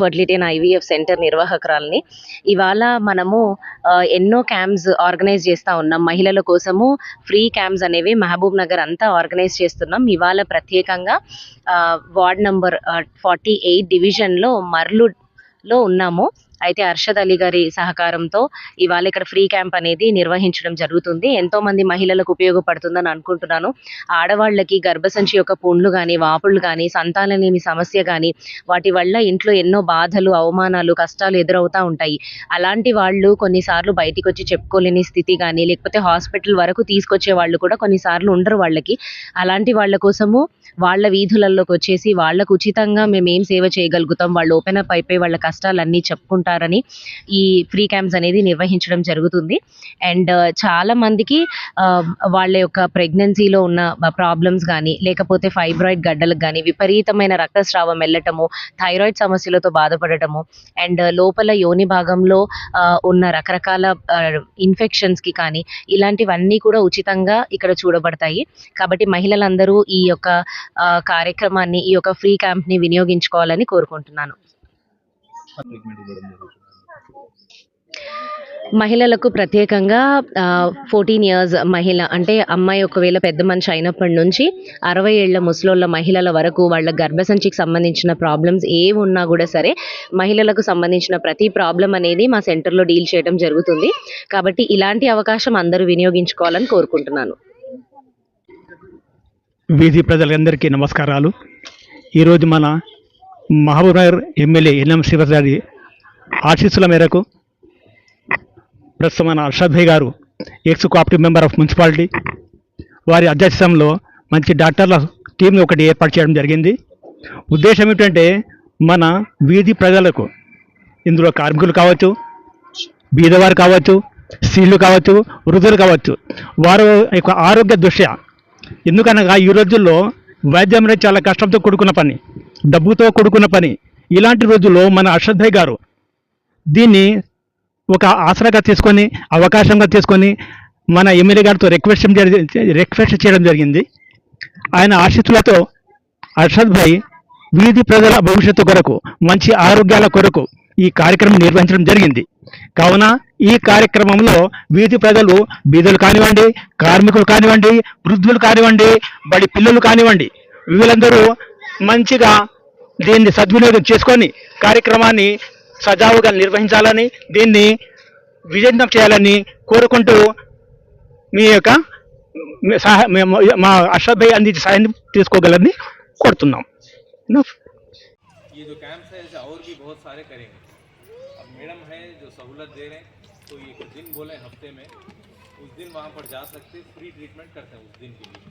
Fertility and IVF centre నిర్వాహకురాలని. ఇవాళ మనము ఎన్నో క్యాంప్స్ ఆర్గనైజ్ చేస్తా ఉన్నాం. మహిళల కోసము ఫ్రీ క్యాంప్స్ అనేవి మహబూబ్ నగర్ అంతా ఆర్గనైజ్ చేస్తున్నాం. ఇవాళ ప్రత్యేకంగా వార్డ్ నంబర్ ఫార్టీ ఎయిట్ డివిజన్లో మర్లులో ఉన్నాము. అయితే అర్షద్ అలీ గారి సహకారంతో ఇవాళ ఇక్కడ ఫ్రీ క్యాంప్ అనేది నిర్వహించడం జరుగుతుంది. ఎంతో మంది మహిళలకు ఉపయోగపడుతుందని అనుకుంటున్నాను. ఆడవాళ్ళకి గర్భసంచి యొక్క పుండ్లు కానీ వాపుళ్ళు కానీ సంతానలేమి సమస్య కానీ వాటి వల్ల ఇంట్లో ఎన్నో బాధలు అవమానాలు కష్టాలు ఎదురవుతూ ఉంటాయి. అలాంటి వాళ్ళు కొన్నిసార్లు బయటికి వచ్చి చెప్పుకోలేని స్థితి కానీ లేకపోతే హాస్పిటల్ వరకు తీసుకొచ్చే వాళ్ళు కూడా కొన్నిసార్లు ఉండరు వాళ్ళకి. అలాంటి వాళ్ళ కోసము వాళ్ళ వీధులలోకి వచ్చేసి వాళ్ళకు ఉచితంగా మేము ఏం సేవ చేయగలుగుతాం? వాళ్ళు ఓపెన్ అప్ అయిపోయి వాళ్ళ కష్టాలన్నీ చేస్తారని ఈ ఫ్రీ క్యాంప్స్ అనేది నిర్వహించడం జరుగుతుంది. అండ్ uh, చాలా మందికి um, వాళ్ళ యొక్క ప్రెగ్నెన్సీలో ఉన్న uh, ప్రాబ్లమ్స్ కానీ లేకపోతే ఫైబ్రాయిడ్ గడ్డలకు కానీ విపరీతమైన రక్తస్రావం వెళ్ళటము థైరాయిడ్ సమస్యలతో బాధపడటము అండ్ uh, లోపల యోని భాగంలో ఉన్న రకరకాల ఇన్ఫెక్షన్స్కి కానీ ఇలాంటివన్నీ కూడా ఉచితంగా ఇక్కడ చూడబడతాయి. కాబట్టి మహిళలందరూ ఈ యొక్క కార్యక్రమాన్ని ఈ యొక్క ఫ్రీ క్యాంప్ని వినియోగించుకోవాలని కోరుకుంటున్నాను. ట్రీట్మెంట్ ఇవ్వడం జరుగుతుంది మహిళలకు ప్రత్యేకంగా ఫోర్టీన్ ఇయర్స్ మహిళ అంటే అమ్మాయి ఒకవేళ పెద్ద మనిషి అయినప్పటి నుంచి అరవై ఏళ్ళ ముసలోళ్ళ మహిళల వరకు వాళ్ళ గర్భసంచికి సంబంధించిన ప్రాబ్లమ్స్ ఏ ఉన్నా కూడా సరే మహిళలకు సంబంధించిన ప్రతి ప్రాబ్లం అనేది మా సెంటర్లో డీల్ చేయడం జరుగుతుంది. కాబట్టి ఇలాంటి అవకాశం అందరూ వినియోగించుకోవాలని కోరుకుంటున్నాను. వీధి ప్రజలందరికీ నమస్కారాలు. ఈరోజు మన మహబూబ్నగర్ ఎమ్మెల్యే ఎన్ఎం శివసారి ఆశీస్సుల మేరకు ప్రస్తుతం మన Arshad Bhai garu ex cooperative member of municipality వారి అధ్యక్షంలో మంచి డాక్టర్ల టీంని ఒకటి ఏర్పాటు చేయడం జరిగింది. ఉద్దేశం ఏమిటంటే మన వీధి ప్రజలకు ఇందులో కార్మికులు కావచ్చు బీదవారు కావచ్చు స్త్రీలు కావచ్చు వృద్ధులు కావచ్చు వారు యొక్క ఆరోగ్య దృష్ట్యా. ఎందుకనగా ఈ రోజుల్లో వైద్యం అనేది చాలా కష్టంతో కూడుకున్న పని. డబ్బుతో కూడుకున్న పని. ఇలాంటి రోజుల్లో మన అశ్రద్ధయ్య గారు దీన్ని ఒక ఆసరాగా తీసుకొని అవకాశంగా తీసుకొని మన ఎమ్మెల్యే గారితో రిక్వెస్ట్ రిక్వెస్ట్ చేయడం జరిగింది. ఆయన ఆశీస్సులతో అర్షద్ భాయ్ వీధి ప్రజల భవిష్యత్తు కొరకు మంచి ఆరోగ్యాల కొరకు ఈ కార్యక్రమం నిర్వహించడం జరిగింది. కావున ఈ కార్యక్రమంలో వీధి ప్రజలు బీదులు కానివ్వండి కార్మికులు కానివ్వండి వృద్ధులు కానివ్వండి బడి పిల్లలు కానివ్వండి వీళ్ళందరూ మంచిగా దీన్ని సద్వినియోగం చేసుకొని కార్యక్రమాన్ని సజావుగా నిర్వహించాలని దీన్ని విజయవంతం చేయాలని కోరుకుంటూ మీ యొక్క మీ సహా మేము మా అర్షద్ భాయ్ అందించే సహాయం తీసుకోగలని కోరుతున్నాం ये जो कैंप्स है ऐसे और भी बहुत सारे करेंगे अब मैडम है जो सहूलत दे रहे हैं तो ये कुछ दिन बोले हफ्ते में उस दिन वहाँ पर जा सकते फ्री ट्रीटमेंट करते हैं उस दिन के लिए